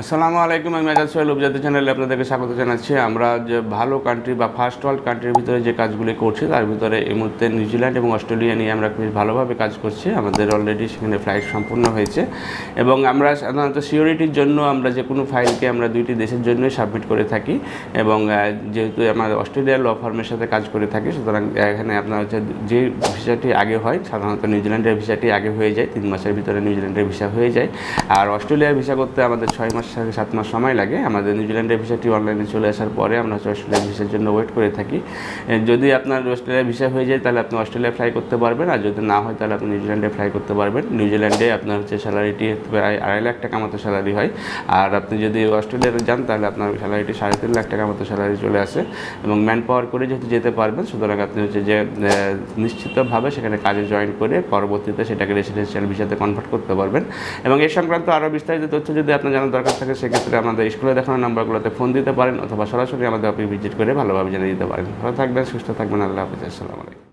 আসসালামু আলাইকুম, আমি আজাদ সোহেল উপজাতি চ্যানেলে আপনাদেরকে স্বাগত জানাচ্ছি। আমরা যে ভালো কান্ট্রি বা ফার্স্ট ওয়ার্ল্ড কান্ট্রির ভিতরে যে কাজগুলি করছি, তার ভিতরে এই মুহূর্তে নিউজিল্যান্ড এবং অস্ট্রেলিয়া নিয়ে আমরা বেশ ভালোভাবে কাজ করছি। আমাদের অলরেডি সেখানে ফ্লাইট সম্পূর্ণ হয়েছে। এবং আমরা সাধারণত সিওরিটির জন্য আমরা যে কোনো ফাইলকে আমরা দুইটি দেশের জন্যই সাবমিট করে থাকি। এবং যেহেতু আমরা অস্ট্রেলিয়ার ল ফার্মের সাথে কাজ করে থাকি, সুতরাং এখানে আপনার হচ্ছে যে ভিসাটি আগে হয়, সাধারণত নিউজিল্যান্ডের ভিসাটি আগে হয়ে যায়, তিন মাসের ভিতরে নিউজিল্যান্ডের ভিসা হয়ে যায়। আর অস্ট্রেলিয়ার ভিসা করতে আমাদের ছয় মাস থেকে সাত মাস সময় লাগে। আমাদের নিউজিল্যান্ডের ভিসাটি অনলাইনে চলে আসার পরে আমরা হচ্ছে অস্ট্রেলিয়ার ভিসার জন্য ওয়েট করে থাকি। যদি আপনার অস্ট্রেলিয়ার ভিসা হয়ে যায়, তাহলে আপনি অস্ট্রেলিয়া ফ্লাই করতে পারবেন। আর যদি না হয়, তাহলে আপনি নিউজিল্যান্ডে ফ্লাই করতে পারবেন। নিউজিল্যান্ডে আপনার হচ্ছে স্যালারিটি প্রায় আড়াই লাখ টাকা মতো স্যালারি হয়। আর আপনি যদি অস্ট্রেলিয়াতে যান, তাহলে আপনার স্যালারিটি সাড়ে তিন লাখ টাকা মতো স্যালারি চলে আসে। এবং ম্যান পাওয়ার করে যেহেতু যেতে পারবেন, সুতরাং আপনি হচ্ছে যে নিশ্চিতভাবে সেখানে কাজে জয়েন করে পরবর্তীতে সেটাকে রেসিডেন্সিয়াল ভিসাতে কনভার্ট করতে পারবেন। এবং এই সংক্রান্ত আরও বিস্তারিত তথ্য যদি আপনার জানার দরকার থাকে, সেক্ষেত্রে আমাদের স্কুলে দেখানো নাম্বারগুলোতে ফোন দিতে পারেন অথবা সরাসরি আমাদের অফিস ভিজিট করে ভালোভাবে জেনে দিতে পারেন। ভালো থাকবেন, সুস্থ থাকবেন, আল্লাহ হাফিজ, আসসালামু আলাইকুম।